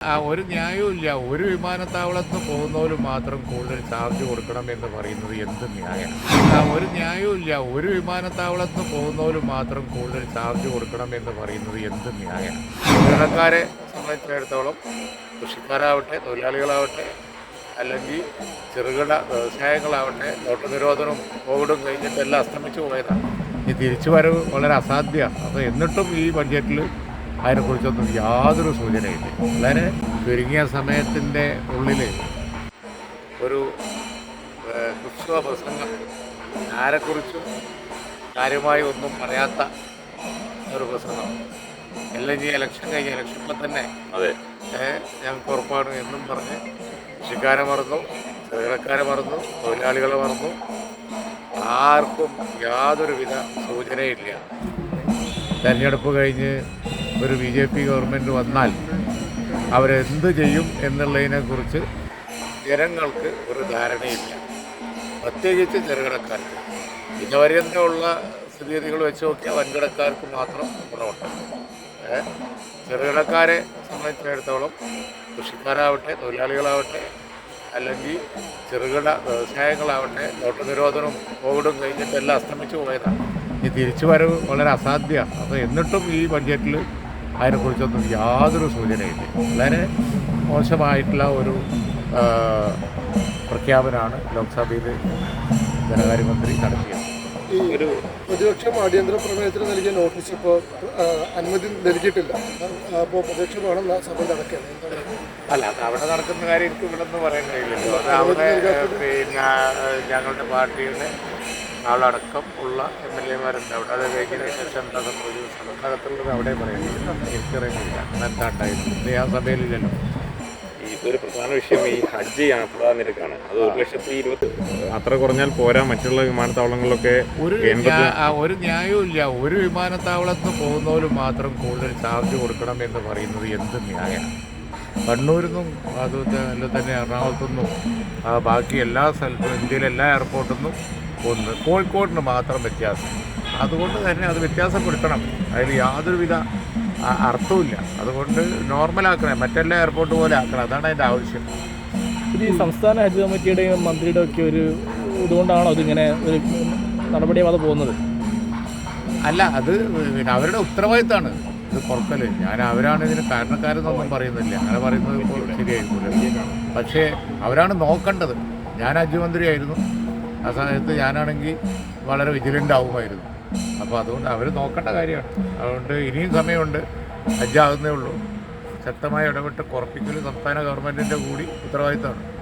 ആ ഒരു ന്യായവും ഇല്ല. ഒരു വിമാനത്താവളത്തിൽ പോകുന്നവർ മാത്രം കൂടുതൽ ചാർജ് കൊടുക്കണം എന്ന് പറയുന്നത് എന്ത് ന്യായം? ആ ഒരു ന്യായവും ഇല്ല. ഒരു വിമാനത്താവളത്തിൽ പോകുന്നവർ മാത്രം കൂടുതൽ ചാർജ് കൊടുക്കണം എന്ന് പറയുന്നത് എന്ത് ന്യായം? കൃഷിക്കാരെ സംബന്ധിച്ചിടത്തോളം കൃഷിക്കാരാവട്ടെ തൊഴിലാളികളാവട്ടെ അല്ലെങ്കിൽ ചെറുകിട വ്യവസായങ്ങളാവട്ടെ നോട്ട് നിരോധനവും കോവിഡും കഴിഞ്ഞിട്ട് എല്ലാം അസ്തമിച്ചു പോയതാണ്. ഈ തിരിച്ചുവരവ് വളരെ അസാധ്യമാണ്. അപ്പോൾ എന്നിട്ടും ഈ ബഡ്ജറ്റിൽ അതിനെക്കുറിച്ചൊന്നും യാതൊരു സൂചനയില്ല. വളരെ ചുരുങ്ങിയ സമയത്തിന്റെ ഉള്ളിൽ ഒരു ക്രിസ്തവ പ്രസംഗം ആരെക്കുറിച്ചും കാര്യമായി ഒന്നും പറയാത്ത ഒരു പ്രസംഗം. എല്ലാം ഈ ഇലക്ഷൻ കഴിഞ്ഞ ഇലക്ഷനിൽ തന്നെ അതെ. ഞങ്ങൾക്ക് ഉറപ്പാണ് എന്നും പറഞ്ഞ് കൃഷിക്കാരെ മറന്നു ചെറുകിടക്കാരെ മറന്നു തൊഴിലാളികളെ മറന്നു. ആർക്കും യാതൊരുവിധ സൂചനയില്ല. തെരഞ്ഞെടുപ്പ് കഴിഞ്ഞ് ഒരു ബി ജെ പി ഗവൺമെന്റ് വന്നാൽ അവരെന്ത് ചെയ്യും എന്നുള്ളതിനെക്കുറിച്ച് ജനങ്ങൾക്ക് ഒരു ധാരണയില്ല. പ്രത്യേകിച്ച് ചെറുകിടക്കാർക്ക്. ഇതുവരെയുള്ള സ്ഥിതിഗതികൾ വെച്ച് നോക്കിയാൽ വൻകിടക്കാർക്ക് മാത്രം ഗുണമുണ്ട്? ചെറുകിടക്കാരെ സംബന്ധിച്ചിടത്തോളം കൃഷിക്കാരാവട്ടെ തൊഴിലാളികളാവട്ടെ അല്ലെങ്കിൽ ചെറുകിട വ്യവസായങ്ങളാവട്ടെ നോട്ട് നിരോധനവും കോവിഡും കഴിഞ്ഞിട്ട് എല്ലാം അസ്തമിച്ചു പോയതാണ്. ഈ തിരിച്ചുവരവ് വളരെ അസാധ്യമാണ്. അപ്പോൾ എന്നിട്ടും ഈ ബഡ്ജറ്റിൽ അതിനെക്കുറിച്ചൊന്നും യാതൊരു സൂചനയില്ല. വളരെ മോശമായിട്ടുള്ള ഒരു പ്രഖ്യാപനമാണ് ലോക്സഭയിൽ ധനകാര്യമന്ത്രി നടത്തിയത്. ഒരു പ്രതിപക്ഷം അടിയന്തര പ്രമേയത്തിന് നൽകിയ നോട്ടീസ് ഇപ്പോൾ അനുമതി നൽകിയിട്ടില്ല. അപ്പോൾ പ്രതിപക്ഷമാണ് വേണം സഭ നടക്കുന്നത് അല്ല അത് അവിടെ നടക്കുന്ന കാര്യം എനിക്ക് ഇവിടെ നിന്ന് പറയാൻ കഴിയില്ലല്ലോ അത് അവിടെ പിന്നെ ഞങ്ങളുടെ പാർട്ടിയുടെ ആളടക്കം ഉള്ള എം എൽ എമാരുണ്ട് അവിടെ. അത് കഴിഞ്ഞതിന് ശേഷം എന്താ സംഭവിച്ചത് സഭക്കകത്തുള്ളത് അവിടെ പറയുന്നത് എനിക്കറിയുന്നില്ല. എന്താ ഉണ്ടായിരുന്നു ആ സഭയിലില്ലല്ലോ. ഈ ഒരു പ്രധാന വിഷയം ഈ ഹജ്ജ് യാത്രാ നിരക്കാണ്. അത് ഒരു ലക്ഷത്തി ഇരുപത്തി അത്ര കുറഞ്ഞാൽ പോരാ. മറ്റുള്ള വിമാനത്താവളങ്ങളിലൊക്കെ ഒരു ഒരു ന്യായവും ഇല്ല. ഒരു വിമാനത്താവളത്ത് പോകുന്നവർ മാത്രം കൂടുതൽ ചാർജ് കൊടുക്കണം എന്ന് പറയുന്നത് എന്ത് ന്യായമാണ് കണ്ണൂരിൽ നിന്നും അതുപോലെ തന്നെ എറണാകുളത്തു നിന്നും ബാക്കി എല്ലാ സ്ഥലത്തും ഇന്ത്യയിലെ എല്ലാ എയർപോർട്ടിൽ നിന്നും ഒന്ന് കോഴിക്കോടിന് മാത്രം വ്യത്യാസം. അതുകൊണ്ട് തന്നെ അത് വ്യത്യാസപ്പെടുത്തണം. അതിൽ യാതൊരുവിധ അർത്ഥവുമില്ല. അതുകൊണ്ട് നോർമലാക്കണം മറ്റെല്ലാ എയർപോർട്ട് പോലെ ആക്കണം. അതാണ് അതിന്റെ ആവശ്യം. ഇത് ഈ സംസ്ഥാന ഹജ്ജ് കമ്മിറ്റിയുടെയും മന്ത്രിയുടെ ഒക്കെ ഒരു ഇതുകൊണ്ടാണോ ഇതിങ്ങനെ ഒരു നടപടിയാവാതെ പോകുന്നത്? അല്ല അത് പിന്നെ അവരുടെ ഉത്തരവാദിത്തമാണ് ഇത് പുറത്തൽ ഞാൻ അവരാണ് ഇതിന് കാരണക്കാരെന്നൊന്നും പറയുന്നില്ല. അങ്ങനെ പറയുന്നത് ഇപ്പോൾ ശരിയായിരിക്കില്ല പക്ഷേ അവരാണ് നോക്കേണ്ടത്. ഞാൻ ഹജ്ജ് ആ സമയത്ത് ഞാനാണെങ്കിൽ വളരെ വിജിലന്റ് ആവുമായിരുന്നു അപ്പോൾ അതുകൊണ്ട് അവർ നോക്കേണ്ട കാര്യമാണ്. അതുകൊണ്ട് ഇനിയും സമയമുണ്ട്. ഹജ്ജാകുന്നേ ഉള്ളൂ. ശക്തമായി ഇടപെട്ട് കുറപ്പിക്കൽ സംസ്ഥാന ഗവൺമെന്റിന്റെ കൂടി ഉത്തരവാദിത്തമാണ്.